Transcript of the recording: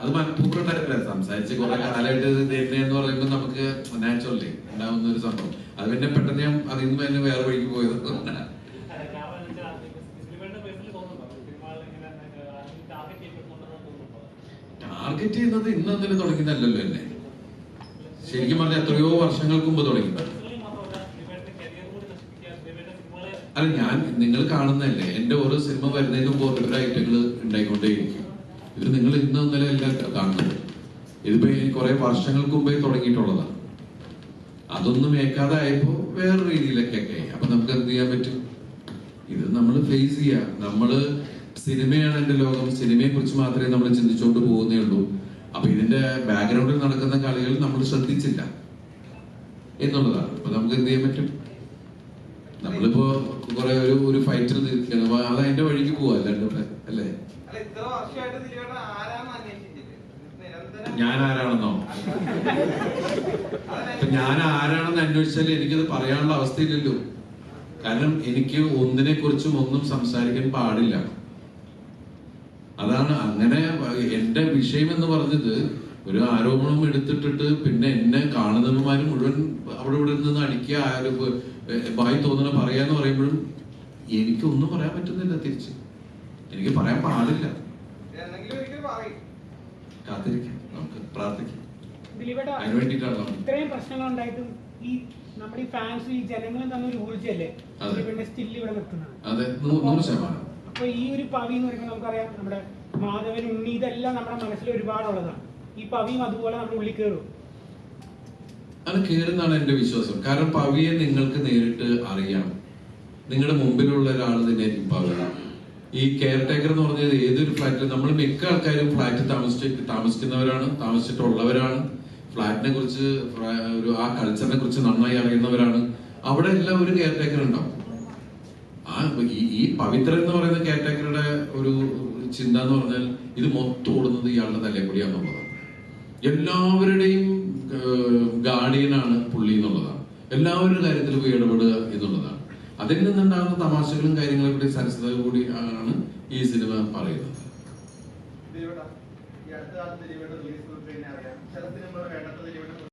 അത് മനഃപൂർവം ഉണ്ടായിട്ടില്ല സംസാരിച്ച് കുറെ കാലമായിട്ട് എന്ന് പറയുമ്പോൾ നമുക്ക് നാച്ചുറലി ഉണ്ടാവുന്ന ഒരു സംഭവം. അത് പിന്നെ പെട്ടെന്ന് ഞാൻ അതിൽ നിന്ന് തന്നെ വേറെ വഴിക്ക് പോയത്. ടാർഗറ്റ് ചെയ്യുന്നത് ഇന്ന് എന്തെങ്കിലും തുടങ്ങിയതല്ലല്ലോ എന്നെ. ശരിക്കും പറഞ്ഞാൽ എത്രയോ വർഷങ്ങൾക്ക് മുമ്പ് തുടങ്ങി അല്ല ഞാൻ നിങ്ങൾ കാണുന്നതല്ലേ? എന്റെ ഓരോ സിനിമ വരുന്നതിന് മുമ്പ് ഓരോ ഐറ്റങ്ങൾ ഉണ്ടായിക്കൊണ്ടേയിരിക്കും. ഇത് നിങ്ങൾ ഇന്ന് ഇന്നലെ എല്ലാം കാണുന്നത്. ഇതിപ്പോ കുറെ വർഷങ്ങൾക്ക് മുമ്പേ തുടങ്ങിയിട്ടുള്ളതാണ് അതൊന്നും ഏക്കാതെ ആയപ്പോ വേറെ രീതിയിലൊക്കെ ആയി. അപ്പൊ നമുക്ക് എന്ത് ചെയ്യാൻ പറ്റും? ഇത് നമ്മൾ ഫേസ് ചെയ്യാം. നമ്മൾ സിനിമയാണ് എന്റെ ലോകം. സിനിമയെ കുറിച്ച് മാത്രമേ നമ്മൾ ചിന്തിച്ചുകൊണ്ട് പോകുന്നേ ഉള്ളൂ. അപ്പൊ ഇതിന്റെ ബാക്ക്ഗ്രൗണ്ടിൽ നടക്കുന്ന കളികൾ നമ്മൾ ശ്രദ്ധിച്ചില്ല എന്നുള്ളതാണ്. അപ്പൊ നമുക്ക് എന്ത് ചെയ്യാൻ പറ്റും? നമ്മളിപ്പോ കുറെ ഒരു ഒരു ഫൈറ്റർ നിൽക്കുകയാണ്. അപ്പൊ അത് അതിന്റെ വഴിക്ക് പോവാ അല്ലാണ്ട് അല്ലേ? ഞാൻ ആരാണെന്നോ? ഞാൻ ആരാണെന്ന് അന്വേഷിച്ചാൽ എനിക്കത് പറയാനുള്ള അവസ്ഥയില്ലല്ലോ. കാരണം എനിക്ക് ഒന്നിനെ കുറിച്ചും ഒന്നും സംസാരിക്കാൻ പാടില്ല. അതാണ് അങ്ങനെ എന്റെ വിഷയം എന്ന് പറഞ്ഞത് ഒരു ആരോപണം എടുത്തിട്ടിട്ട് പിന്നെ എന്നെ കാണുന്നവന്മാരും മുഴുവൻ അവിടെ ഇവിടെ നിന്ന് അടിക്കുക ആരും ബായി തോന്നണ പറയാന്ന് പറയുമ്പോഴും എനിക്കൊന്നും പറയാൻ പറ്റുന്നില്ല തിരിച്ച്. എനിക്ക് പറയാൻ പാടില്ല. കാത്തിരിക്കാം. നമുക്ക് പ്രാർത്ഥിക്കാം. അതിന് ഇത്രയും പ്രശ്നങ്ങൾ ഉണ്ടായിട്ടും ഈ നമ്മുടെ ഈ ഫാൻസ് ഈ ജനങ്ങളും തമ്മിൽ ഒരു ഊർജല്ലേ സ്റ്റിൽ ഇവിടെ നിൽക്കുന്നത് അതെ. നൂറ് ശതമാനം. അപ്പൊ ഈ ഒരു പവി എന്ന് പറയുമ്പോൾ നമുക്കറിയാം. നമ്മുടെ മാധവൻ ഉണ്ണി ഇതെല്ലാം നമ്മുടെ മനസ്സിൽ ഒരുപാടുള്ളതാണ്. ഈ പവിയും അതുപോലെ നമ്മുടെ ഉള്ളിൽ കയറും അത് കയറുന്നാണ് എന്റെ വിശ്വാസം. കാരണം പവിയെ നിങ്ങൾക്ക് നേരിട്ട് അറിയാം. നിങ്ങളുടെ മുമ്പിലുള്ള ഒരാൾ തന്നെയായിരിക്കും പവിയാണ് ഈ കെയർ ടേക്കർ എന്ന് പറഞ്ഞത് ഏതൊരു ഫ്ലാറ്റിൽ നമ്മൾ മിക്ക ആൾക്കാരും ഫ്ലാറ്റിൽ താമസിച്ച് താമസിക്കുന്നവരാണ് താമസിച്ചിട്ടുള്ളവരാണ്. ഫ്ലാറ്റിനെ കുറിച്ച് ഒരു ആ കൾച്ചറിനെ കുറിച്ച് നന്നായി അറിയുന്നവരാണ്. അവിടെ എല്ലാം ഒരു കെയർ ടേക്കർ ഉണ്ടാവും. ഈ ഈ പവിത്രൻ എന്ന് പറയുന്ന കാറ്റഗറിയുടെ ഒരു ചിന്ത എന്ന് പറഞ്ഞാൽ ഇത് മൊത്തം ഓടുന്നത് ഇയാളുടെ തലയിൽ കൂടിയാന്നുള്ളതാണ് എല്ലാവരുടെയും ഗാർഡിയനാണ് പുള്ളി എന്നുള്ളതാണ്. എല്ലാവരുടെ കാര്യത്തിൽ പോയി ഇടപെടുക എന്നുള്ളതാണ്. അതിൽ നിന്നുണ്ടാകുന്ന തമാശകളും കാര്യങ്ങളും കൂടി സരസത കൂടി ആണ് ഈ സിനിമ പറയുന്നത്. ഈ അടുത്ത ചില സിനിമകൾ വേണ്ടത്ര